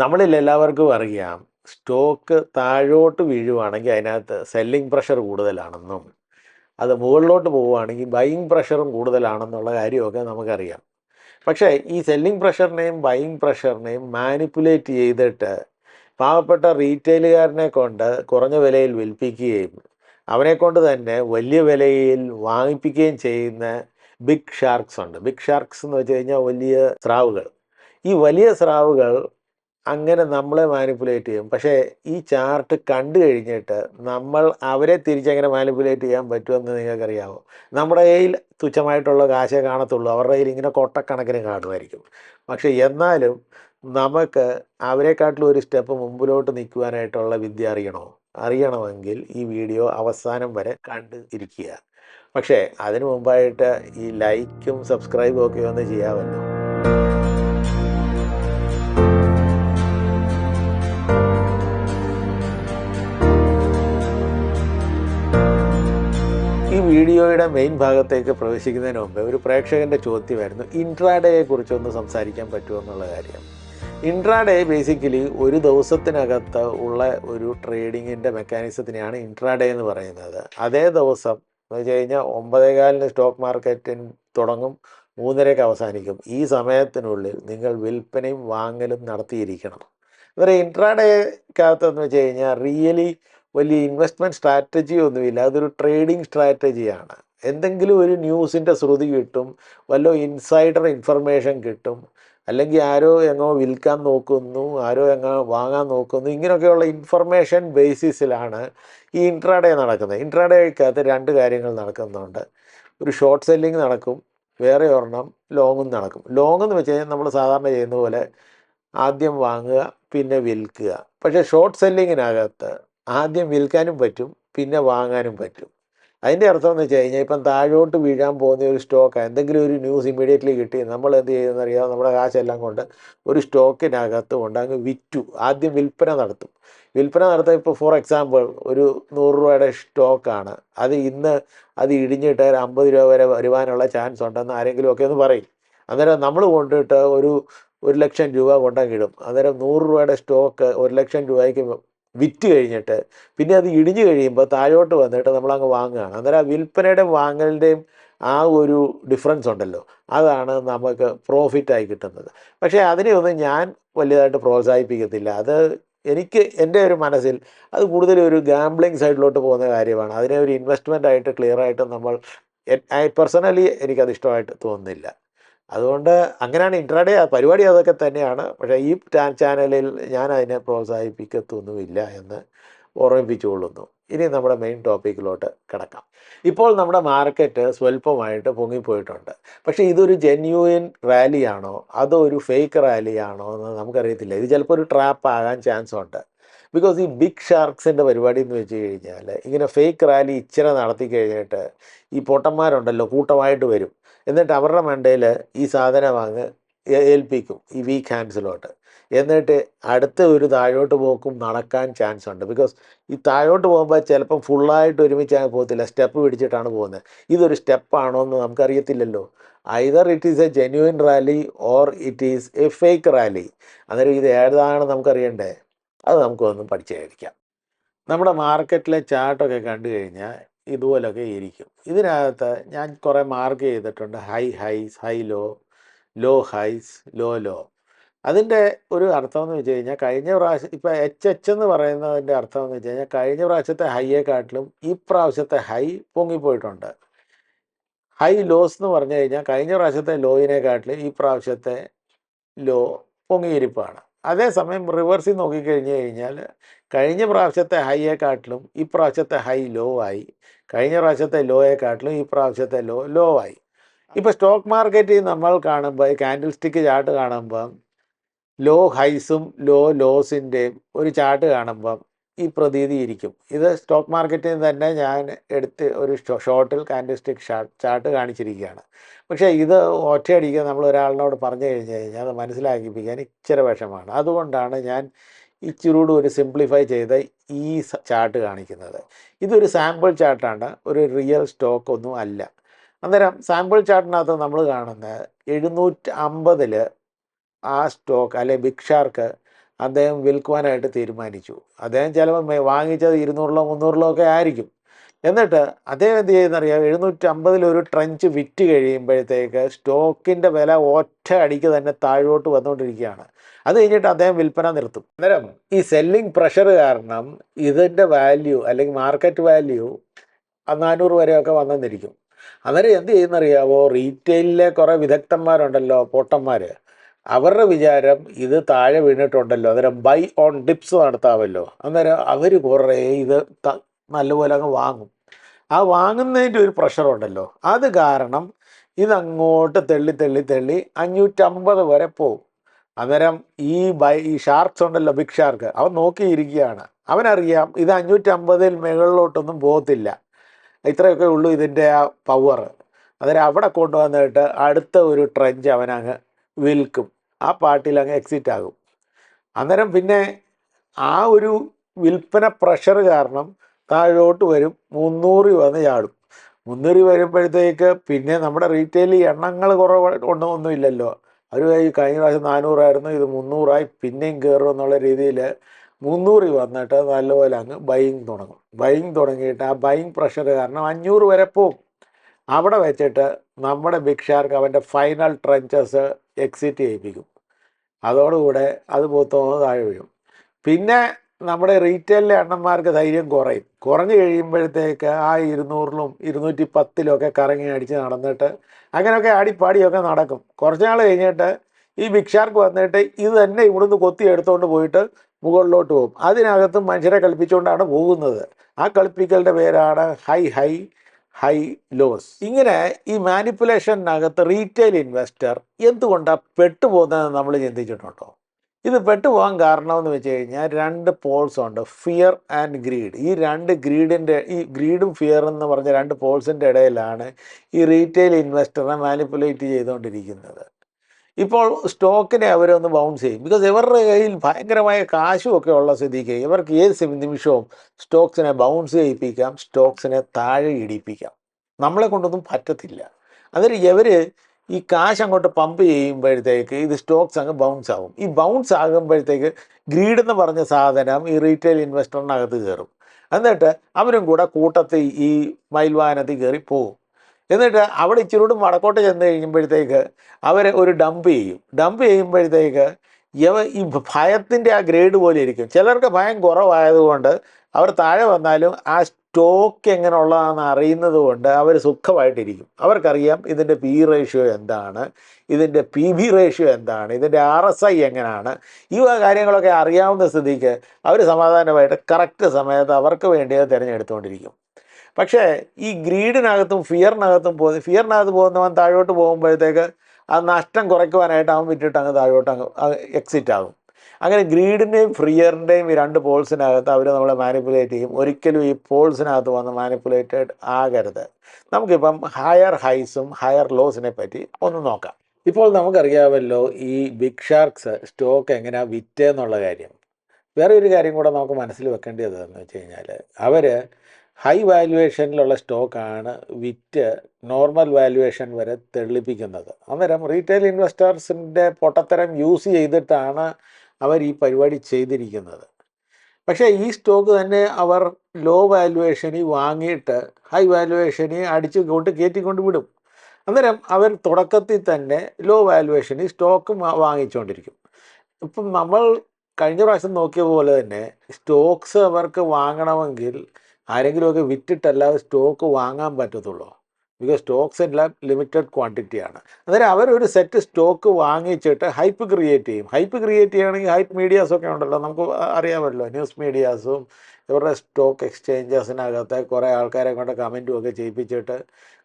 നമ്മളിൽ എല്ലാവർക്കും അറിയാം സ്റ്റോക്ക് താഴോട്ട് വീഴുവാണെങ്കിൽ അതിനകത്ത് സെല്ലിംഗ് പ്രഷർ കൂടുതലാണെന്നും അത് മുകളിലോട്ട് പോവുകയാണെങ്കിൽ ബൈയിങ് പ്രഷറും കൂടുതലാണെന്നുള്ള കാര്യമൊക്കെ നമുക്കറിയാം. പക്ഷേ ഈ സെല്ലിംഗ് പ്രഷറിനെയും ബൈയിങ് പ്രഷറിനെയും മാനിപ്പുലേറ്റ് ചെയ്തിട്ട് പാവപ്പെട്ട റീറ്റെയിലുകാരനെ കൊണ്ട് കുറഞ്ഞ വിലയിൽ വിൽപ്പിക്കുകയും അവനെ കൊണ്ട് തന്നെ വലിയ വിലയിൽ വാങ്ങിപ്പിക്കുകയും ചെയ്യുന്ന ബിഗ് ഷാർക്സ് ഉണ്ട്. ബിഗ് ഷാർക്സ് എന്ന് വെച്ച് കഴിഞ്ഞാൽ വലിയ സ്രാവുകൾ. ഈ വലിയ സ്രാവുകൾ അങ്ങനെ നമ്മളെ മാനിപ്പുലേറ്റ് ചെയ്യും. പക്ഷേ ഈ ചാർട്ട് കണ്ടു കഴിഞ്ഞിട്ട് നമ്മൾ അവരെ തിരിച്ചെങ്ങനെ മാനിപ്പുലേറ്റ് ചെയ്യാൻ പറ്റുമെന്ന് നിങ്ങൾക്കറിയാമോ നമ്മുടെ കയ്യിൽ തുച്ഛമായിട്ടുള്ള കാശേ കാണത്തുള്ളൂ. അവരുടെ കയ്യിൽ ഇങ്ങനെ കൊട്ടക്കണക്കിന് കാണുമായിരിക്കും പക്ഷേ എന്നാലും നമുക്ക് അവരെക്കാട്ടിലും ഒരു സ്റ്റെപ്പ് മുമ്പിലോട്ട് നിൽക്കുവാനായിട്ടുള്ള വിദ്യ അറിയണോ? അറിയണമെങ്കിൽ ഈ വീഡിയോ അവസാനം വരെ കണ്ട് ഇരിക്കുക. പക്ഷേ അതിനു മുമ്പായിട്ട് ഈ ലൈക്കും സബ്സ്ക്രൈബും ഒക്കെ ഒന്ന് ചെയ്യാമല്ലോ. വീഡിയോയുടെ മെയിൻ ഭാഗത്തേക്ക് പ്രവേശിക്കുന്നതിന് മുമ്പ് ഒരു പ്രേക്ഷകന്റെ ചോദ്യമായിരുന്നു ഇൻട്രാഡേയെ കുറിച്ചൊന്ന് സംസാരിക്കാൻ പറ്റുമോ എന്നുള്ള കാര്യം. ഇൻട്രാഡേ ബേസിക്കലി ഒരു ദിവസത്തിനകത്ത് ഉള്ള ഒരു ട്രേഡിങ്ങിന്റെ മെക്കാനിസത്തിനെയാണ് ഇൻട്രാഡേ എന്ന് പറയുന്നത്. അതേ ദിവസം എന്ന് വെച്ച് കഴിഞ്ഞാൽ ഒമ്പതേകാലിന് സ്റ്റോക്ക് മാർക്കറ്റിൻ തുടങ്ങും മൂന്നരയ്ക്ക് അവസാനിക്കും. ഈ സമയത്തിനുള്ളിൽ നിങ്ങൾ വിൽപ്പനയും വാങ്ങലും നടത്തിയിരിക്കണം. ഇവരെ ഇൻട്രാഡേക്കകത്തെന്ന് വെച്ച് കഴിഞ്ഞാൽ റിയലി വലിയ ഇൻവെസ്റ്റ്മെന്റ് സ്ട്രാറ്റജി ഒന്നുമില്ല. അതൊരു ട്രേഡിംഗ് സ്ട്രാറ്റജിയാണ് എന്തെങ്കിലും ഒരു ന്യൂസിന്റെ ശ്രുതി കിട്ടും വല്ല ഇൻസൈഡർ ഇൻഫർമേഷൻ കിട്ടും അല്ലെങ്കിൽ ആരോ എങ്ങോ വിൽക്കാൻ നോക്കുന്നു ആരോ എങ്ങോ വാങ്ങാൻ നോക്കുന്നു ഇങ്ങനെയൊക്കെയുള്ള ഇൻഫർമേഷൻ ബേസിസിലാണ് ഈ ഇൻട്രാഡേ നടക്കുന്നത്. ഇൻട്രാഡേക്കകത്ത് രണ്ട് കാര്യങ്ങൾ നടക്കുന്നുണ്ട്. ഒരു ഷോർട്ട് സെല്ലിംഗ് നടക്കും വേറെ ഒരെണ്ണം ലോങ്ങും നടക്കും. ലോങ് എന്ന് വെച്ച് കഴിഞ്ഞാൽ നമ്മൾ സാധാരണ ചെയ്യുന്ന പോലെ ആദ്യം വാങ്ങുക പിന്നെ വിൽക്കുക. പക്ഷേ ഷോർട്ട് സെല്ലിങ്ങിനകത്ത് ആദ്യം വിൽക്കാനും പറ്റും പിന്നെ വാങ്ങാനും പറ്റും. അതിന്റെ അർത്ഥം എന്ന് വെച്ച് കഴിഞ്ഞാൽ ഇപ്പം താഴോട്ട് വീഴാൻ പോകുന്ന ഒരു സ്റ്റോക്ക് എന്തെങ്കിലും ഒരു ന്യൂസ് ഇമ്മീഡിയറ്റ്ലി കിട്ടി നമ്മൾ എന്ത് ചെയ്യുന്നറിയാം നമ്മുടെ കാശെല്ലാം കൊണ്ട് ഒരു സ്റ്റോക്കിനകത്ത് കൊണ്ട് അങ്ങ് വിറ്റു. ആദ്യം വിൽപ്പന നടത്തും. വിൽപ്പന നടത്താൻ ഇപ്പോൾ ഫോർ എക്സാമ്പിൾ ഒരു നൂറ് രൂപയുടെ സ്റ്റോക്കാണ്. അത് ഇന്ന് അത് ഇടിഞ്ഞിട്ട് ഒരു അമ്പത് രൂപ വരെ വരുവാനുള്ള ചാൻസ് ഉണ്ടെന്ന് ആരെങ്കിലും ഒക്കെ ഒന്ന് പറയും. അന്നേരം നമ്മൾ കൊണ്ടിട്ട് ഒരു ഒരു ലക്ഷം രൂപ കൊണ്ടങ്ങിടും അന്നേരം നൂറ് രൂപയുടെ സ്റ്റോക്ക് ഒരു ലക്ഷം രൂപയ്ക്ക് വിറ്റ് കഴിഞ്ഞിട്ട് പിന്നെ അത് ഇടിഞ്ഞു കഴിയുമ്പോൾ താഴോട്ട് വന്നിട്ട് നമ്മളങ്ങ് വാങ്ങുകയാണ്. അന്നേരം ആ വിൽപ്പനയുടെയും വാങ്ങലിന്റെയും ആ ഒരു ഡിഫറൻസ് ഉണ്ടല്ലോ. അതാണ് നമുക്ക് പ്രോഫിറ്റായി കിട്ടുന്നത്. പക്ഷേ അതിനെയൊന്നും ഞാൻ വലിയതായിട്ട് പ്രോത്സാഹിപ്പിക്കത്തില്ല. അത് എനിക്ക് എന്റെ ഒരു മനസ്സിൽ അത് കൂടുതലും ഒരു ഗാംബ്ലിംഗ് സൈഡിലോട്ട് പോകുന്ന കാര്യമാണ്. അതിനെ ഒരു ഇൻവെസ്റ്റ്മെന്റ് ആയിട്ട് ക്ലിയറായിട്ട് നമ്മൾ പേഴ്സണലി എനിക്കത് ഇഷ്ടമായിട്ട് തോന്നുന്നില്ല. അതുകൊണ്ട് അങ്ങനെയാണ് ഇൻട്രാഡേ പരിപാടി അതൊക്കെ തന്നെയാണ്. പക്ഷേ ഈ ചാനലിൽ ഞാൻ അതിനെ പ്രോത്സാഹിപ്പിക്കത്തൊന്നുമില്ല എന്ന് ഓർമ്മിപ്പിച്ചുകൊള്ളുന്നു. ഇനി നമ്മുടെ മെയിൻ ടോപ്പിക്കിലോട്ട് കിടക്കാം. ഇപ്പോൾ നമ്മുടെ മാർക്കറ്റ് സ്വല്പമായിട്ട് പൊങ്ങിപ്പോയിട്ടുണ്ട്. പക്ഷേ ഇതൊരു ജെന്യൂയിൻ റാലിയാണോ അതോ ഒരു ഫേക്ക് റാലിയാണോ എന്ന് നമുക്കറിയത്തില്ല. ഇത് ചിലപ്പോൾ ഒരു ട്രാപ്പ് ആകാൻ ചാൻസ് ഉണ്ട് ബിക്കോസ് ഈ ബിഗ് ഷാർക്സിന്റെ പരിപാടി എന്ന് വെച്ച് കഴിഞ്ഞാൽ ഇങ്ങനെ ഫേക്ക് റാലി ഇച്ചിരി നടത്തി കഴിഞ്ഞിട്ട് ഈ പൊട്ടന്മാരുണ്ടല്ലോ കൂട്ടമായിട്ട് വരും. എന്നിട്ട് അവരുടെ മണ്ടയിൽ ഈ സാധനം അങ്ങ് ഏൽപ്പിക്കും. ഈ വീക്ക് ഹാൻഡ്സിലോട്ട് എന്നിട്ട് അടുത്ത ഒരു താഴോട്ട് പോക്കും നടക്കാൻ ചാൻസ് ഉണ്ട്. ബിക്കോസ് ഈ താഴോട്ട് പോകുമ്പോൾ ചിലപ്പം ഫുള്ളായിട്ട് ഒരുമിച്ച് പോകത്തില്ല. സ്റ്റെപ്പ് പിടിച്ചിട്ടാണ് പോകുന്നത്. ഇതൊരു സ്റ്റെപ്പാണോ എന്ന് നമുക്കറിയത്തില്ലല്ലോ. Either it is a genuine rally or it is a fake rally അന്നേരം ഇത് ഏതാണ് നമുക്കറിയണ്ടേ? അത് നമുക്കൊന്നും പഠിച്ചായിരിക്കാം നമ്മുടെ മാർക്കറ്റിലെ ചാർട്ടൊക്കെ കണ്ടു കഴിഞ്ഞാൽ ഇതുപോലൊക്കെ ഇരിക്കും. ഇതിനകത്ത് ഞാൻ കുറേ മാർക്ക് ചെയ്തിട്ടുണ്ട്. High highs high low low highs low low അതിന്റെ ഒരു അർത്ഥം എന്ന് വെച്ച് കഴിഞ്ഞാൽ കഴിഞ്ഞ പ്രാവശ്യം ഇപ്പോൾ എച്ച് എച്ച് എന്ന് പറയുന്നതിന്റെ അർത്ഥം എന്ന് വെച്ച് കഴിഞ്ഞാൽ കഴിഞ്ഞ പ്രാവശ്യത്തെ ഹൈയെക്കാട്ടിലും ഈ പ്രാവശ്യത്തെ ഹൈ പൊങ്ങിപ്പോയിട്ടുണ്ട്. ഹൈ ലോസ് എന്ന് പറഞ്ഞു കഴിഞ്ഞാൽ കഴിഞ്ഞ പ്രാവശ്യത്തെ ലോയിനെക്കാട്ടിലും ഈ പ്രാവശ്യത്തെ ലോ പൊങ്ങിയിരിപ്പാണ്. അതേസമയം റിവേഴ്സിൽ നോക്കിക്കഴിഞ്ഞ് കഴിഞ്ഞാൽ കഴിഞ്ഞ പ്രാവശ്യത്തെ ഹൈയെക്കാട്ടിലും ഈ പ്രാവശ്യത്തെ ഹൈ ലോ ആയി. കഴിഞ്ഞ പ്രാവശ്യത്തെ ലോയെക്കാട്ടിലും ഈ പ്രാവശ്യത്തെ ലോ ലോ ആയി ഇപ്പോൾ സ്റ്റോക്ക് മാർക്കറ്റിൽ നമ്മൾ കാണുമ്പോൾ ക്യാൻഡിൽ സ്റ്റിക്ക് ചാർട്ട് കാണുമ്പം ലോ ഹൈസും ലോ ലോസിന്റെയും ഒരു ചാർട്ട് കാണുമ്പം ഈ പ്രതീതി ഇരിക്കും. ഇത് സ്റ്റോക്ക് മാർക്കറ്റിൽ നിന്ന് തന്നെ ഞാൻ എടുത്ത് ഒരു ഷോർട്ടിൽ കാൻഡിൽ സ്റ്റിക്ക് ഷാർട്ട് ചാർട്ട് കാണിച്ചിരിക്കുകയാണ്. പക്ഷേ ഇത് ഒറ്റയടിക്ക് നമ്മൾ ഒരാളിനോട് പറഞ്ഞു കഴിഞ്ഞ് കഴിഞ്ഞാൽ അത് മനസ്സിലാക്കിപ്പിക്കാൻ ഇച്ചിരി വിഷമാണ് അതുകൊണ്ടാണ് ഞാൻ ഇച്ചിരൂടെ ഒരു സിംപ്ലിഫൈ ചെയ്ത ഈ ചാർട്ട് കാണിക്കുന്നത്. ഇതൊരു സാമ്പിൾ ചാർട്ടാണ് ഒരു റിയൽ സ്റ്റോക്ക് ഒന്നും അല്ല. അന്നേരം സാമ്പിൾ ചാർട്ടിനകത്ത് നമ്മൾ കാണുന്നത് എഴുന്നൂറ്റി അമ്പതിൽ ആ സ്റ്റോക്ക് അല്ലെ ബിഗ് ഷാർക്ക് അദ്ദേഹം വിൽക്കുവാനായിട്ട് തീരുമാനിച്ചു. അദ്ദേഹം ചിലപ്പോൾ വാങ്ങിച്ചത് ഇരുന്നൂറിലോ മുന്നൂറിലോ ഒക്കെ ആയിരിക്കും. എന്നിട്ട് അദ്ദേഹം എന്ത് ചെയ്യുന്നറിയാം? എഴുന്നൂറ്റി അമ്പതിൽ ഒരു ട്രഞ്ച് വിറ്റ് കഴിയുമ്പോഴത്തേക്ക് സ്റ്റോക്കിന്റെ വില ഒറ്റ അടിക്ക് തന്നെ താഴോട്ട് വന്നുകൊണ്ടിരിക്കുകയാണ്. അത് കഴിഞ്ഞിട്ട് അദ്ദേഹം വിൽപ്പന നിർത്തും. അന്നേരം ഈ സെല്ലിംഗ് പ്രഷർ കാരണം ഇതിന്റെ വാല്യൂ അല്ലെങ്കിൽ മാർക്കറ്റ് വാല്യൂ നാനൂറ് വരെയൊക്കെ വന്നെന്നിരിക്കും. അന്നേരം എന്ത് ചെയ്യുന്നറിയാവോ? റീറ്റെയിലിലെ കുറേ വിദഗ്ധന്മാരുണ്ടല്ലോ പൊട്ടന്മാർ അവരുടെ വിചാരം ഇത് താഴെ വീണിട്ടുണ്ടല്ലോ. അന്നേരം ബൈ ഓൺ ഡിപ്സ് നടത്താമല്ലോ അന്നേരം അവർ കുറേ ഇത് നല്ലപോലെ അങ്ങ് വാങ്ങും. ആ വാങ്ങുന്നതിന്റെ ഒരു പ്രഷറുണ്ടല്ലോ അത് കാരണം ഇതങ്ങോട്ട് തെള്ളി തെള്ളി തെള്ളി അഞ്ഞൂറ്റമ്പത് വരെ പോവും. അന്നേരം ഈ ബൈ ഈ ഷാർക്സ് ഉണ്ടല്ലോ ബിഗ് ഷാർക്ക് അവൻ നോക്കിയിരിക്കുകയാണ്. അവനറിയാം ഇത് അഞ്ഞൂറ്റമ്പതിൽ മുകളിലോട്ടൊന്നും പോകത്തില്ല. ഇത്രയൊക്കെ ഉള്ളൂ ഇതിന്റെ ആ പവർ അന്നേരം അവിടെ കൊണ്ടുവന്നിട്ട് അടുത്ത ഒരു ട്രെഞ്ച് അവനങ്ങ് വിൽക്കും. ആ പാർട്ടിയിൽ അങ്ങ് എക്സിറ്റ് ആകും. അന്നേരം പിന്നെ ആ ഒരു വിൽപ്പന പ്രഷർ കാരണം താഴോട്ട് വരും. മുന്നൂറ് വന്ന് ചാടും. മുന്നൂറ് വരുമ്പോഴത്തേക്ക് പിന്നെ നമ്മുടെ റീറ്റെയിൽ എണ്ണങ്ങൾ കുറവ് ഒന്നും ഇല്ലല്ലോ. അവർ കഴിഞ്ഞ പ്രാവശ്യം നാനൂറായിരുന്നു. ഇത് മുന്നൂറായി പിന്നെയും കയറും എന്നുള്ള രീതിയിൽ മുന്നൂറ് വന്നിട്ട് നല്ലപോലെ അങ്ങ് ബൈങ് തുടങ്ങും. ബൈങ് തുടങ്ങിയിട്ട് ആ ബൈങ് പ്രഷർ കാരണം അഞ്ഞൂറ് വരെ പോകും. അവിടെ വെച്ചിട്ട് നമ്മുടെ ബിഗ് ഷാർക്ക് അവന്റെ ഫൈനൽ ട്രഞ്ചസ് എക്സിറ്റ് ചെയ്യിപ്പിക്കും. അതോടുകൂടെ അത് പോത്തോന്ന് താഴെ വീഴും. പിന്നെ നമ്മുടെ റീറ്റെയിലിലെ അണ്ണന്മാർക്ക് ധൈര്യം കുറയും. കുറഞ്ഞു കഴിയുമ്പോഴത്തേക്ക് ആ ഇരുന്നൂറിലും ഇരുന്നൂറ്റി പത്തിലും ഒക്കെ കറങ്ങി അടിച്ച് നടന്നിട്ട് അങ്ങനെയൊക്കെ ആടിപ്പാടിയൊക്കെ നടക്കും. കുറച്ച് നാൾ കഴിഞ്ഞിട്ട് ഈ ഭിക്ഷാർക്ക് വന്നിട്ട് ഇത് തന്നെ ഇവിടുന്ന് കൊത്തി എടുത്തുകൊണ്ട് പോയിട്ട് മുകളിലോട്ട് പോകും. അതിനകത്ത് മനുഷ്യരെ കളിപ്പിച്ചുകൊണ്ടാണ് പോകുന്നത്. ആ കളിപ്പിക്കലിന്റെ പേരാണ് ഹൈ ഹൈ ഹൈ ലോസ്. ഇങ്ങനെ ഈ മാനിപ്പുലേഷനകത്ത് റീറ്റെയിൽ ഇൻവെസ്റ്റർ എന്തുകൊണ്ടാണ് പെട്ടുപോകുന്നതെന്ന് നമ്മൾ ചിന്തിച്ചിട്ടുണ്ടോ? ഇത് പെട്ടുപോകാൻ കാരണമെന്ന് വെച്ച് കഴിഞ്ഞാൽ രണ്ട് പോൾസ് ഉണ്ട് ഫിയർ ആൻഡ് ഗ്രീഡ് ഈ രണ്ട് ഗ്രീഡിന്റെ ഈ ഗ്രീഡും ഫിയർ എന്ന് പറഞ്ഞ രണ്ട് പോൾസിന്റെ ഇടയിലാണ് ഈ റീറ്റെയിൽ ഇൻവെസ്റ്ററിനെ മാനിപ്പുലേറ്റ് ചെയ്തുകൊണ്ടിരിക്കുന്നത്. ഇപ്പോൾ സ്റ്റോക്കിനെ അവരൊന്ന് ബൗൺസ് ചെയ്യും. ബിക്കോസ് ഇവരുടെ കയ്യിൽ ഭയങ്കരമായ കാശും ഒക്കെ ഉള്ള സ്ഥിതിക്ക് ഇവർക്ക് ഏത് നിമിഷവും സ്റ്റോക്സിനെ ബൗൺസ് ചെയ്യിപ്പിക്കാം സ്റ്റോക്സിനെ താഴെ ഇടിപ്പിക്കാം. നമ്മളെ കൊണ്ടൊന്നും പറ്റത്തില്ല. അതിൽ ഇവർ ഈ കാശ് അങ്ങോട്ട് പമ്പ് ചെയ്യുമ്പോഴത്തേക്ക് ഇത് സ്റ്റോക്സ് അങ്ങ് ബൗൺസ് ആകും ഈ ബൗൺസ് ആകുമ്പോഴത്തേക്ക് ഗ്രീഡ് എന്ന് പറഞ്ഞ സാധനം ഈ റീറ്റെയിൽ ഇൻവെസ്റ്ററിനകത്ത് കയറും എന്നിട്ട് അവരും കൂടെ കൂട്ടത്തിൽ ഈ മയിൽവാനത്തിൽ കയറി പോകും എന്നിട്ട് അവിടെ ഇച്ചിരി കൂടി വടക്കോട്ട് ചെന്ന് കഴിയുമ്പോഴത്തേക്ക് അവർ ഒരു ഡംപ് ചെയ്യും. ഡംപ് ചെയ്യുമ്പോഴത്തേക്ക് ഇവ ഈ ഭയത്തിന്റെ ആ ഗ്രേഡ് പോലെ ഇരിക്കും. ചിലർക്ക് ഭയം കുറവായതുകൊണ്ട് അവർ താഴെ വന്നാലും ആ സ്റ്റോക്ക് എങ്ങനെ ഉള്ളതാണെന്ന് അറിയുന്നത് കൊണ്ട് അവർ സുഖമായിട്ടിരിക്കും. അവർക്കറിയാം ഇതിന്റെ പി റേഷ്യോ എന്താണ് ഇതിന്റെ പി ബി റേഷ്യോ എന്താണ് ഇതിന്റെ ആർ എസ് ഐ എങ്ങനെയാണ്. ഈ കാര്യങ്ങളൊക്കെ അറിയാവുന്ന സ്ഥിതിക്ക് അവർ സമാധാനമായിട്ട് കറക്റ്റ് സമയത്ത് അവർക്ക് വേണ്ടി അത് തിരഞ്ഞെടുത്തുകൊണ്ടിരിക്കും. പക്ഷേ ഈ ഗ്രീഡിനകത്തും ഫിയറിനകത്തും പോകുന്ന ഫിയറിനകത്ത് പോകുന്നവൻ താഴോട്ട് പോകുമ്പോഴത്തേക്ക് ആ നഷ്ടം കുറയ്ക്കുവാനായിട്ട് അവൻ വിറ്റിട്ട് അങ്ങ് താഴോട്ട് അങ്ങ് എക്സിറ്റ് ആകും. അങ്ങനെ ഗ്രീഡിന്റെയും ഫ്രിയറിന്റെയും ഈ രണ്ട് പോൾസിനകത്ത് അവർ നമ്മളെ മാനിപ്പുലേറ്റ് ചെയ്യും. ഒരിക്കലും ഈ പോൾസിനകത്ത് വന്ന് മാനിപ്പുലേറ്റഡ് ആകരുത്. നമുക്കിപ്പം ഹയർ ഹൈസും ഹയർ ലോസിനെ പറ്റി ഒന്ന് നോക്കാം. ഇപ്പോൾ നമുക്കറിയാമല്ലോ ഈ ബിഗ് ഷാർക്സ് സ്റ്റോക്ക് എങ്ങനെയാണ് വിറ്റെന്നുള്ള കാര്യം. വേറെ ഒരു കാര്യം കൂടെ നമുക്ക് മനസ്സിൽ വെക്കേണ്ടത് എന്ന് വെച്ച് കഴിഞ്ഞാൽ അവർ ഹൈ വാല്യുവേഷനിലുള്ള സ്റ്റോക്കാണ് വിറ്റ് നോർമൽ വാല്യുവേഷൻ വരെ തെളിപ്പിക്കുന്നത്. അന്നേരം റീറ്റെയിൽ ഇൻവെസ്റ്റേഴ്സിന്റെ പൊട്ടത്തരം യൂസ് ചെയ്തിട്ടാണ് അവർ ഈ പരിപാടി ചെയ്തിരിക്കുന്നത്. പക്ഷേ ഈ സ്റ്റോക്ക് തന്നെ അവർ ലോ വാല്യുവേഷനിൽ വാങ്ങിയിട്ട് ഹൈ വാല്യുവേഷനിൽ അടിച്ച് കൊണ്ട് കയറ്റിക്കൊണ്ട് വിടും. അന്നേരം അവർ തുടക്കത്തിൽ തന്നെ ലോ വാല്യുവേഷനിൽ സ്റ്റോക്ക് വാങ്ങിച്ചുകൊണ്ടിരിക്കും ഇപ്പം നമ്മൾ കഴിഞ്ഞ പ്രാവശ്യം നോക്കിയ പോലെ തന്നെ സ്റ്റോക്സ് അവർക്ക് വാങ്ങണമെങ്കിൽ ആരെങ്കിലുമൊക്കെ വിറ്റിട്ടല്ലാതെ സ്റ്റോക്ക് വാങ്ങാൻ പറ്റത്തുള്ളൂ. ബിക്കോസ് സ്റ്റോക്സ് എല്ലാം ലിമിറ്റഡ് ക്വാണ്ടിറ്റിയാണ് അന്നേരം അവരൊരു സെറ്റ് സ്റ്റോക്ക് വാങ്ങിച്ചിട്ട് ഹൈപ്പ് ക്രിയേറ്റ് ചെയ്യും. ഹൈപ്പ് ക്രിയേറ്റ് ചെയ്യുകയാണെങ്കിൽ ഹൈപ്പ് മീഡിയാസൊക്കെ ഉണ്ടല്ലോ. നമുക്ക് അറിയാമല്ലോ ന്യൂസ് മീഡിയാസും ഇവരുടെ സ്റ്റോക്ക് എക്സ്ചേഞ്ചസിനകത്ത് കുറേ ആൾക്കാരെ കൊണ്ട് കമന്റും ഒക്കെ ചെയ്യിപ്പിച്ചിട്ട്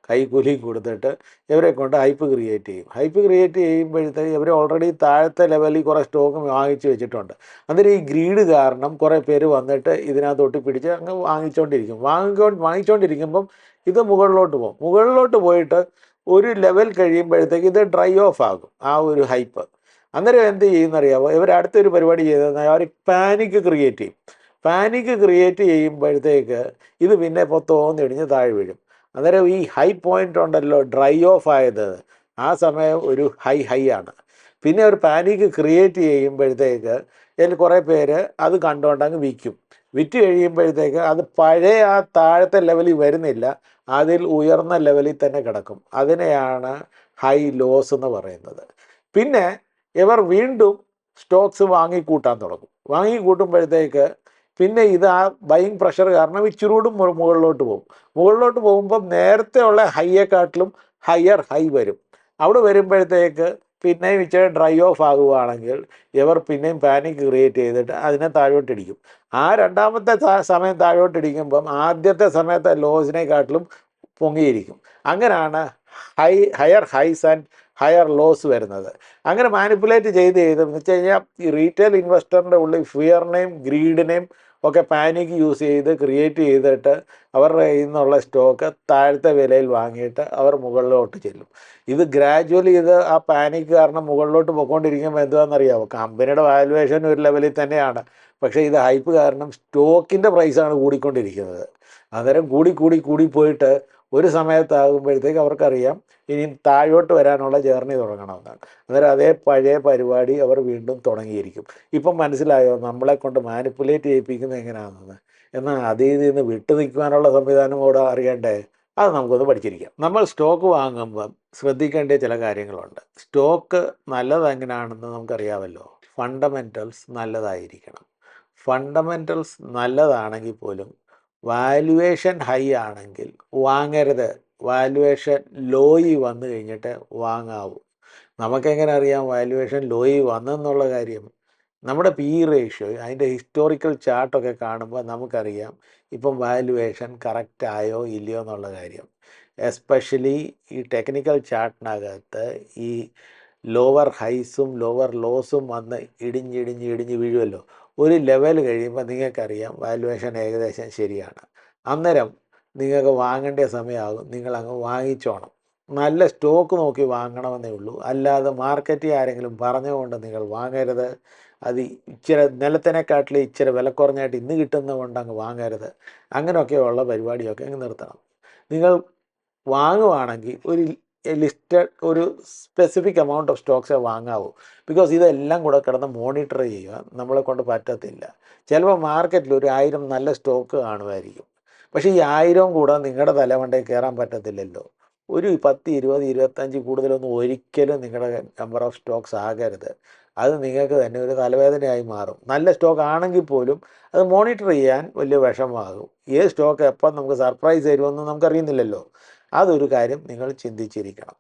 കൈക്കൂലിയും കൊടുത്തിട്ട് ഇവരെ കൊണ്ട് ഹൈപ്പ് ക്രിയേറ്റ് ചെയ്യും. ഹൈപ്പ് ക്രിയേറ്റ് ചെയ്യുമ്പോഴത്തേക്ക് ഇവർ ഓൾറെഡി താഴത്തെ ലെവലിൽ കുറേ സ്റ്റോക്ക് വാങ്ങിച്ചു വെച്ചിട്ടുണ്ട്. അന്നേരം ഈ ഗ്രീഡ് കാരണം കുറേ പേര് വന്നിട്ട് ഇതിനകത്ത് ഒട്ടിപ്പിടിച്ച് അങ്ങ് വാങ്ങിച്ചുകൊണ്ടിരിക്കും വാങ്ങിക്കൊണ്ട് വാങ്ങിച്ചുകൊണ്ടിരിക്കുമ്പം ഇത് മുകളിലോട്ട് പോകും. മുകളിലോട്ട് പോയിട്ട് ഒരു ലെവൽ കഴിയുമ്പോഴത്തേക്ക് ഇത് ഡ്രൈ ഓഫ് ആകും ആ ഒരു ഹൈപ്പ് അന്നേരം എന്ത് ചെയ്യുന്നറിയാമോ ഇവർ അടുത്തൊരു പരിപാടി ചെയ്തതെന്ന് അവർ പാനിക് ക്രിയേറ്റ് ചെയ്യും. പാനിക് ക്രിയേറ്റ് ചെയ്യുമ്പോഴത്തേക്ക് ഇത് പിന്നെ ഇപ്പോൾ തോന്നിടിഞ്ഞ് താഴെ വീഴും. അന്നേരം ഈ ഹൈ പോയിന്റ് ഉണ്ടല്ലോ ഡ്രൈ ഓഫ് ആയത് ആ സമയം ഒരു ഹൈ ഹൈ ആണ്. പിന്നെ ഒരു പാനിക് ക്രിയേറ്റ് ചെയ്യുമ്പോഴത്തേക്ക് ഇതിൽ കുറേ പേര് അത് കണ്ടുകൊണ്ടങ്ങ് വിൽക്കും. വിറ്റ് കഴിയുമ്പോഴത്തേക്ക് അത് പഴയ ആ താഴത്തെ ലെവലിൽ വരുന്നില്ല അതിൽ ഉയർന്ന ലെവലിൽ തന്നെ കിടക്കും. അതിനെയാണ് ഹൈ ലോസ് എന്ന് പറയുന്നത്. പിന്നെ ഇവർ വീണ്ടും സ്റ്റോക്സ് വാങ്ങിക്കൂട്ടാൻ തുടങ്ങും. വാങ്ങിക്കൂട്ടുമ്പോഴത്തേക്ക് പിന്നെ ഇത് ആ ബൈങ് പ്രഷർ കാരണം ഇച്ചിരൂടും മുകളിലോട്ട് പോകും. മുകളിലോട്ട് പോകുമ്പം നേരത്തെ ഉള്ള ഹൈയെക്കാട്ടിലും ഹയർ ഹൈ വരും. അവിടെ വരുമ്പോഴത്തേക്ക് പിന്നെയും ഇച്ചിരി ഡ്രൈ ഓഫ് ആകുവാണെങ്കിൽ ഇവർ പിന്നെയും പാനിക് ക്രിയേറ്റ് ചെയ്തിട്ട് അതിനെ താഴോട്ടിടിക്കും. ആ രണ്ടാമത്തെ സമയം താഴോട്ടിടിക്കുമ്പം ആദ്യത്തെ സമയത്തെ ലോസിനെക്കാട്ടിലും പൊങ്ങിയിരിക്കും. അങ്ങനെയാണ് high higher highs and higher lows വരുന്നത്. അങ്ങനെ മാനിപ്പുലേറ്റ് ചെയ്ത് ചെയ്ത് എന്ന് വെച്ച് കഴിഞ്ഞാൽ ഈ റീറ്റെയിൽ ഇൻവെസ്റ്ററിന്റെ ഉള്ളിൽ ഫിയറിനെയും ഗ്രീഡിനെയും ഒക്കെ പാനിക് യൂസ് ചെയ്ത് ക്രിയേറ്റ് ചെയ്തിട്ട് അവരുടെ കയ്യിൽ നിന്നുള്ള സ്റ്റോക്ക് താഴത്തെ വിലയിൽ വാങ്ങിയിട്ട് അവർ മുകളിലോട്ട് ചെല്ലും. ഇത് ഗ്രാജുവലി ഇത് ആ പാനിക് കാരണം മുകളിലോട്ട് പോയിക്കൊണ്ടിരിക്കുമ്പോൾ എന്താണെന്നറിയാമോ കമ്പനിയുടെ വാലുവേഷൻ ഒരു ലെവലിൽ തന്നെയാണ്. പക്ഷേ ഇത് ഹൈപ്പ് കാരണം സ്റ്റോക്കിന്റെ പ്രൈസാണ് കൂടിക്കൊണ്ടിരിക്കുന്നത്. അന്നേരം കൂടി കൂടി കൂടി പോയിട്ട് ഒരു സമയത്താകുമ്പോഴത്തേക്ക് അവർക്കറിയാം ഇനി താഴോട്ട് വരാനുള്ള ജേർണി തുടങ്ങണമെന്നാണ്. അന്നേരം അതേ പഴയ പരിപാടി അവർ വീണ്ടും തുടങ്ങിയിരിക്കും. ഇപ്പം മനസ്സിലായോ? നമ്മളെ കൊണ്ട് മാനിപ്പുലേറ്റ് ചെയ്യിപ്പിക്കുന്നത് എങ്ങനെയാണെന്ന്? എന്നാൽ അതിൽ നിന്ന് വിട്ടു നിൽക്കുവാനുള്ള സംവിധാനം കൂടെ അറിയണ്ടേ? അത് നമുക്കൊന്ന് പഠിച്ചിരിക്കാം. നമ്മൾ സ്റ്റോക്ക് വാങ്ങുമ്പം ശ്രദ്ധിക്കേണ്ട ചില കാര്യങ്ങളുണ്ട്. സ്റ്റോക്ക് നല്ലത് എങ്ങനെയാണെന്ന് നമുക്കറിയാമല്ലോ. ഫണ്ടമെന്റൽസ് നല്ലതായിരിക്കണം. ഫണ്ടമെന്റൽസ് നല്ലതാണെങ്കിൽ പോലും വാല്യുവേഷൻ ഹൈ ആണെങ്കിൽ വാങ്ങരുത്. വാല്യുവേഷൻ ലോയി വന്നു കഴിഞ്ഞിട്ട് വാങ്ങാവൂ. നമുക്കെങ്ങനെ അറിയാം വാല്യുവേഷൻ ലോയി വന്നെന്നുള്ള കാര്യം? നമ്മുടെ പി റേഷ്യോ അതിന്റെ ഹിസ്റ്റോറിക്കൽ ചാർട്ടൊക്കെ കാണുമ്പോൾ നമുക്കറിയാം ഇപ്പം വാല്യുവേഷൻ കറക്റ്റ് ആയോ ഇല്ലയോ എന്നുള്ള കാര്യം. എസ്പെഷ്യലി ഈ ടെക്നിക്കൽ ചാർട്ടിനകത്ത് ഈ ലോവർ ഹൈസും ലോവർ ലോസും വന്ന് ഇടിഞ്ഞിടിഞ്ഞ് ഇടിഞ്ഞ് വീഴുമല്ലോ ഒരു ലെവൽ കഴിയുമ്പോൾ നിങ്ങൾക്കറിയാം വാല്യുവേഷൻ ഏകദേശം ശരിയാണ്. അന്നേരം നിങ്ങൾക്ക് വാങ്ങേണ്ട സമയമാകും നിങ്ങൾ അങ്ങ് വാങ്ങിച്ചോണം. നല്ല സ്റ്റോക്ക് നോക്കി വാങ്ങണമെന്നേ ഉള്ളൂ. അല്ലാതെ മാർക്കറ്റിൽ ആരെങ്കിലും പറഞ്ഞുകൊണ്ട് നിങ്ങൾ വാങ്ങരുത്. അത് ഇച്ചിരി നിലത്തിനെക്കാട്ടിൽ ഇച്ചിരി വില കുറഞ്ഞായിട്ട് ഇന്ന് കിട്ടുന്നത് കൊണ്ട് അങ്ങ് വാങ്ങരുത്. അങ്ങനെയൊക്കെയുള്ള പരിപാടിയൊക്കെ അങ്ങ് നിർത്തണം. നിങ്ങൾ വാങ്ങുവാണെങ്കിൽ ഒരു ലിസ്റ്റഡ് ഒരു സ്പെസിഫിക് എമൗണ്ട് ഓഫ് സ്റ്റോക്സേ വാങ്ങാവൂ. ബിക്കോസ് ഇതെല്ലാം കൂടെ കിടന്ന് മോണിറ്റർ ചെയ്യുക നമ്മളെ കൊണ്ട് പറ്റത്തില്ല. ചിലപ്പോൾ മാർക്കറ്റിൽ ഒരു ആയിരം നല്ല സ്റ്റോക്ക് കാണുമായിരിക്കും പക്ഷേ ഈ ആയിരവും കൂടെ നിങ്ങളുടെ തലവണ്ടേ കയറാൻ പറ്റത്തില്ലല്ലോ. ഒരു പത്ത് ഇരുപത് ഇരുപത്തഞ്ച് കൂടുതലൊന്നും ഒരിക്കലും നിങ്ങളുടെ നമ്പർ ഓഫ് സ്റ്റോക്സ് ആകരുത്. അത് നിങ്ങൾക്ക് തന്നെ ഒരു തലവേദനയായി മാറും. നല്ല സ്റ്റോക്ക് ആണെങ്കിൽ പോലും അത് മോണിറ്റർ ചെയ്യാൻ വലിയ വിഷമമാകും. ഏത് സ്റ്റോക്ക് എപ്പം നമുക്ക് സർപ്രൈസ് തരുമെന്ന് നമുക്കറിയുന്നില്ലല്ലോ. അതൊരു കാര്യം നിങ്ങൾ ചിന്തിച്ചിരിക്കണം.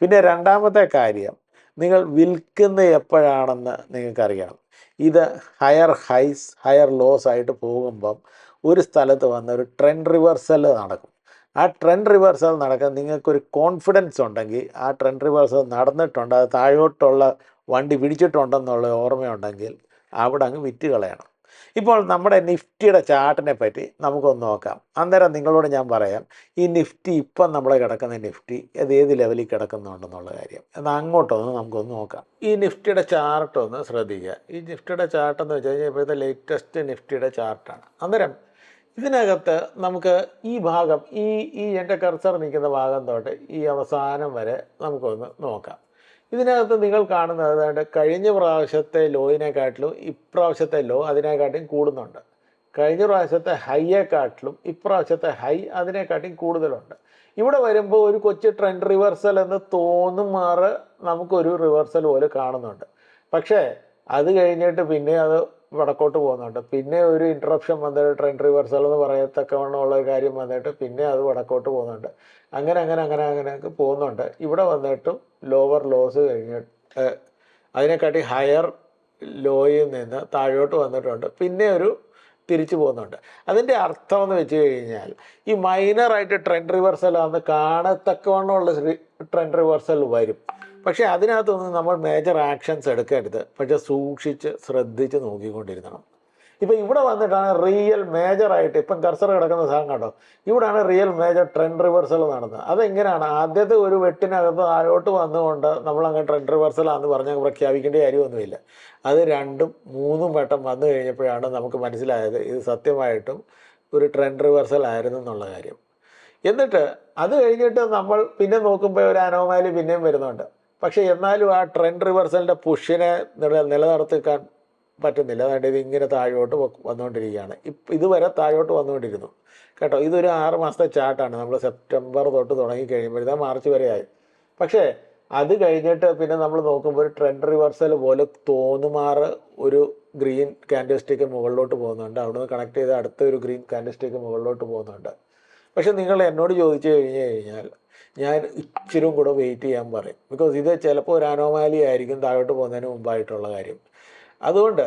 പിന്നെ രണ്ടാമത്തെ കാര്യം നിങ്ങൾ വിൽക്കുന്ന എപ്പോഴാണെന്ന് നിങ്ങൾക്കറിയണം. ഇത് ഹയർ ഹൈസ് ഹയർ ലോസ് ആയിട്ട് പോകുമ്പം ഒരു സ്ഥലത്ത് വന്ന ഒരു ട്രെൻഡ് റിവേഴ്സൽ നടക്കും. ആ ട്രെൻഡ് റിവേഴ്സൽ നടക്കാൻ നിങ്ങൾക്കൊരു കോൺഫിഡൻസ് ഉണ്ടെങ്കിൽ ആ ട്രെൻഡ് റിവേഴ്സൽ നടന്നിട്ടുണ്ട് അത് താഴോട്ടുള്ള വണ്ടി പിടിച്ചിട്ടുണ്ടെന്നുള്ള ഓർമ്മയുണ്ടെങ്കിൽ അവിടെ അങ്ങ് വിറ്റ് കളയണം. ഇപ്പോൾ നമ്മുടെ നിഫ്റ്റിയുടെ ചാർട്ടിനെ പറ്റി നമുക്കൊന്ന് നോക്കാം. അന്നേരം നിങ്ങളോട് ഞാൻ പറയാം ഈ നിഫ്റ്റി ഇപ്പം നമ്മൾ കിടക്കുന്ന നിഫ്റ്റി അത് ഏത് ലെവലിൽ കിടക്കുന്നുണ്ടെന്നുള്ള കാര്യം. എന്നാൽ അങ്ങോട്ടൊന്ന് നമുക്കൊന്ന് നോക്കാം. ഈ നിഫ്റ്റിയുടെ ചാർട്ട് ഒന്ന് ശ്രദ്ധിക്കുക. ഈ നിഫ്റ്റിയുടെ ചാർട്ട് എന്ന് വെച്ച് കഴിഞ്ഞാൽ ഇപ്പോഴത്തെ ലേറ്റസ്റ്റ് നിഫ്റ്റിയുടെ ചാർട്ടാണ്. അന്നേരം ഇതിനകത്ത് നമുക്ക് ഈ ഭാഗം ഈ ഈ എന്റെ കർസർ നിൽക്കുന്ന ഭാഗം തൊട്ട് ഈ അവസാനം വരെ നമുക്കൊന്ന് നോക്കാം. ഇതിനകത്ത് നിങ്ങൾ കാണുന്നത് അതായത് കഴിഞ്ഞ പ്രാവശ്യത്തെ ലോയിനെക്കാട്ടിലും ഇപ്രാവശ്യത്തെ ലോ അതിനെക്കാട്ടിയും കൂടുന്നുണ്ട്. കഴിഞ്ഞ പ്രാവശ്യത്തെ ഹൈയെക്കാട്ടിലും ഇപ്രാവശ്യത്തെ ഹൈ അതിനെക്കാട്ടിയും കൂടുതലുണ്ട്. ഇവിടെ വരുമ്പോൾ ഒരു കൊച്ചു ട്രെൻഡ് റിവേഴ്സൽ എന്ന് തോന്നുമാറ് നമുക്കൊരു റിവേഴ്സൽ പോലെ കാണുന്നുണ്ട്. പക്ഷേ അത് കഴിഞ്ഞിട്ട് പിന്നെ അത് വടക്കോട്ട് പോകുന്നുണ്ട്. പിന്നെ ഒരു ഇൻട്രപ്ഷൻ വന്നിട്ട് ട്രെൻഡ് റിവേഴ്സൽ എന്ന് പറയത്തക്കവണ്ണമുള്ള ഒരു കാര്യം വന്നിട്ട് പിന്നെ അത് വടക്കോട്ട് പോകുന്നുണ്ട്. അങ്ങനെ അങ്ങനെ അങ്ങനെ അങ്ങനെ പോകുന്നുണ്ട്. ഇവിടെ വന്നിട്ടും ലോവർ ലോസ് കഴിഞ്ഞിട്ട് അതിനെക്കാട്ടി ഹയർ ലോയിൽ നിന്ന് താഴോട്ട് വന്നിട്ടുണ്ട്. പിന്നെ ഒരു തിരിച്ചു പോകുന്നുണ്ട്. അതിന്റെ അർത്ഥം എന്ന് വെച്ച് കഴിഞ്ഞാൽ ഈ മൈനറായിട്ട് ട്രെൻഡ് റിവേഴ്സൽ ആണെന്ന് കാണത്തക്കവണ്ണമുള്ള ട്രെൻഡ് റിവേഴ്സൽ വരും. പക്ഷേ അതിനകത്തൊന്നും നമ്മൾ മേജർ ആക്ഷൻസ് എടുക്കരുത്. പക്ഷേ സൂക്ഷിച്ച് ശ്രദ്ധിച്ച് നോക്കിക്കൊണ്ടിരുന്നണം. ഇപ്പം ഇവിടെ വന്നിട്ടാണ് റിയൽ മേജറായിട്ട് ഇപ്പം കർസർ കിടക്കുന്ന സാധനം കണ്ടോ? ഇവിടെയാണ് റിയൽ മേജർ ട്രെൻഡ് റിവേഴ്സൽ നടന്നത്. അതെങ്ങനെയാണ്? ആദ്യത്തെ ഒരു വെട്ടിനകത്ത് താഴോട്ട് വന്നുകൊണ്ട് നമ്മളങ്ങ് ട്രെൻഡ് റിവേഴ്സലാന്ന് പറഞ്ഞ് പ്രഖ്യാപിക്കേണ്ട കാര്യമൊന്നുമില്ല. അത് രണ്ടും മൂന്നും വട്ടം വന്നു കഴിഞ്ഞപ്പോഴാണ് നമുക്ക് മനസ്സിലായത് ഇത് സത്യമായിട്ടും ഒരു ട്രെൻഡ് റിവേഴ്സൽ ആയിരുന്നു എന്നുള്ള കാര്യം. എന്നിട്ട് അത് കഴിഞ്ഞിട്ട് നമ്മൾ പിന്നെ നോക്കുമ്പോൾ ഒരു അനോമാലി പിന്നെയും വരുന്നുണ്ട്. പക്ഷേ എന്നാലും ആ ട്രെൻഡ് റിവേഴ്സലിന്റെ പുഷിനെ നില നിലനിർത്തിക്കാൻ പറ്റുന്നില്ല. അതുകൊണ്ട് ഇത് ഇങ്ങനെ താഴോട്ട് വന്നുകൊണ്ടിരിക്കുകയാണ്. ഇപ്പം ഇതുവരെ താഴോട്ട് വന്നുകൊണ്ടിരുന്നു. കേട്ടോ ഇതൊരു ആറ് മാസത്തെ ചാർട്ടാണ്. നമ്മൾ സെപ്റ്റംബർ തൊട്ട് തുടങ്ങി കഴിയുമ്പോഴത്തെ മാർച്ച് വരെ ആയി. പക്ഷേ അത് കഴിഞ്ഞിട്ട് പിന്നെ നമ്മൾ നോക്കുമ്പോൾ ഒരു ട്രെൻഡ് റിവേഴ്സൽ പോലെ തോന്നുമാറ് ഒരു ഗ്രീൻ ക്യാൻഡിൽ സ്റ്റിക്ക് മുകളിലോട്ട് പോകുന്നുണ്ട്. അവിടുന്ന് കണക്ട് ചെയ്ത് അടുത്ത ഒരു ഗ്രീൻ ക്യാൻഡിൽ സ്റ്റിക്ക് മുകളിലോട്ട് പോകുന്നുണ്ട്. പക്ഷേ നിങ്ങൾ എന്നോട് ചോദിച്ചു കഴിഞ്ഞു കഴിഞ്ഞാൽ ഞാൻ ഇച്ചിരും കൂടെ വെയിറ്റ് ചെയ്യാൻ പറയും. ബിക്കോസ് ഇത് ചിലപ്പോൾ ഒരു അനോമാലി ആയിരിക്കും താഴോട്ട് പോകുന്നതിന് മുമ്പായിട്ടുള്ള കാര്യം. അതുകൊണ്ട്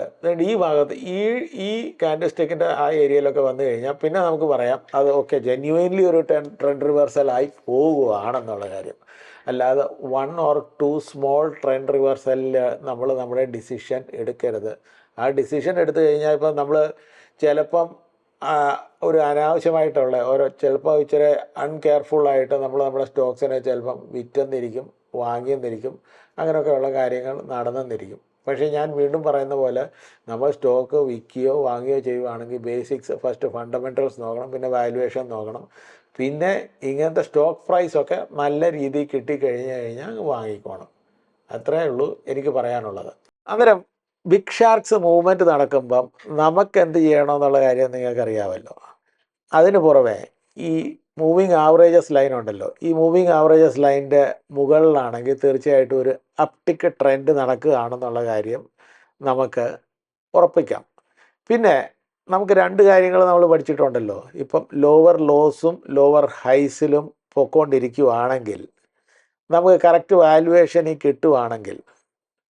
ഈ ഭാഗത്ത് ഈ ഈ ക്യാൻഡിൽ സ്റ്റിക്കിന്റെ ആ ഏരിയയിലൊക്കെ വന്നു കഴിഞ്ഞാൽ പിന്നെ നമുക്ക് പറയാം അത് ഓക്കെ ജെന്യുവൻലി ഒരു ടെൻ ട്രെൻഡ് റിവേഴ്സലായി പോകുകയാണെന്നുള്ള കാര്യം. അല്ലാതെ one or two small trend റിവേഴ്സലിൽ നമ്മൾ നമ്മുടെ ഡിസിഷൻ എടുക്കരുത്. ആ ഡിസിഷൻ എടുത്തു കഴിഞ്ഞാൽ ഇപ്പം നമ്മൾ ചിലപ്പം ഒരു അനാവശ്യമായിട്ടുള്ള ഓരോ ചിലപ്പോൾ ഇച്ചിരി അൺകെയർഫുള്ളായിട്ട് നമ്മൾ നമ്മുടെ സ്റ്റോക്സിനെ ചിലപ്പം വിറ്റെന്നിരിക്കും വാങ്ങിയെന്നിരിക്കും അങ്ങനെയൊക്കെയുള്ള കാര്യങ്ങൾ നടന്നെന്നിരിക്കും. പക്ഷേ ഞാൻ വീണ്ടും പറയുന്ന പോലെ നമ്മൾ സ്റ്റോക്ക് വിൽക്കുകയോ വാങ്ങുകയോ ചെയ്യുവാണെങ്കിൽ ബേസിക്സ് ഫസ്റ്റ് ഫണ്ടമെന്റൽസ് നോക്കണം പിന്നെ വാല്യുവേഷൻ നോക്കണം. പിന്നെ ഇങ്ങനത്തെ സ്റ്റോക്ക് പ്രൈസൊക്കെ നല്ല രീതിയിൽ കിട്ടിക്കഴിഞ്ഞ് കഴിഞ്ഞാൽ വാങ്ങിക്കോണം. അത്രയേ ഉള്ളൂ എനിക്ക് പറയാനുള്ളത്. അന്നേരം ബിഗ് ഷാർക്സ് മൂവ്മെന്റ് നടക്കുമ്പം നമുക്ക് എന്ത് ചെയ്യണമെന്നുള്ള കാര്യം നിങ്ങൾക്കറിയാമല്ലോ. അതിന് പുറമെ ഈ മൂവിങ് ആവറേജസ് ലൈൻ ഉണ്ടല്ലോ. ഈ മൂവിങ് ആവറേജസ് ലൈനിന്റെ മുകളിലാണെങ്കിൽ തീർച്ചയായിട്ടും ഒരു അപ്റ്റിക്ക് ട്രെൻഡ് നടക്കുകയാണെന്നുള്ള കാര്യം നമുക്ക് ഉറപ്പിക്കാം. പിന്നെ നമുക്ക് രണ്ട് കാര്യങ്ങൾ നമ്മൾ പഠിച്ചിട്ടുണ്ടല്ലോ. ഇപ്പം ലോവർ ലോസും ലോവർ ഹൈസിലും പൊക്കോണ്ടിരിക്കുവാണെങ്കിൽ നമുക്ക് കറക്റ്റ് വാല്യുവേഷനിൽ കിട്ടുവാണെങ്കിൽ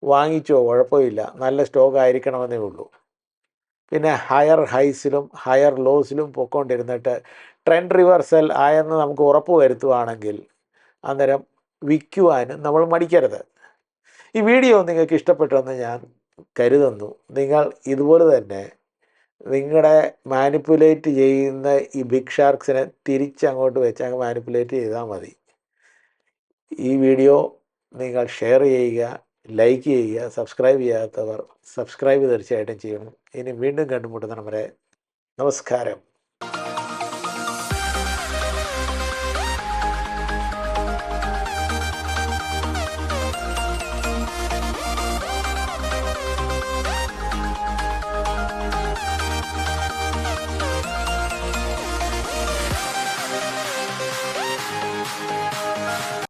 വാങ്ങിച്ചോ കുഴപ്പമില്ല. നല്ല സ്റ്റോക്ക് ആയിരിക്കണമെന്നേ ഉള്ളൂ. പിന്നെ ഹയർ ഹൈസിലും ഹയർ ലോസിലും പൊക്കോണ്ടിരുന്നിട്ട് ട്രെൻഡ് റിവേഴ്സൽ ആയെന്ന് നമുക്ക് ഉറപ്പ് വരുത്തുവാണെങ്കിൽ അന്നേരം വിൽക്കുവാനും നമ്മൾ മടിക്കരുത്. ഈ വീഡിയോ നിങ്ങൾക്ക് ഇഷ്ടപ്പെട്ടെന്ന് ഞാൻ കരുതുന്നു. നിങ്ങൾ ഇതുപോലെ തന്നെ നിങ്ങളുടെ മാനിപ്പുലേറ്റ് ചെയ്യുന്ന ഈ ബിഗ് ഷാർക്സിനെ തിരിച്ചങ്ങോട്ട് വെച്ച് അങ്ങ് മാനിപ്പുലേറ്റ് ചെയ്താൽ മതി. ഈ വീഡിയോ നിങ്ങൾ ഷെയർ ചെയ്യുക. ലൈക്ക് ചെയ്യുക സബ്സ്ക്രൈബ് ചെയ്യാത്തവർ സബ്സ്ക്രൈബ് തീർച്ചയായിട്ടും ചെയ്യണം. ഇനി വീണ്ടും കണ്ടുമുട്ടുന്ന വരെ നമസ്കാരം.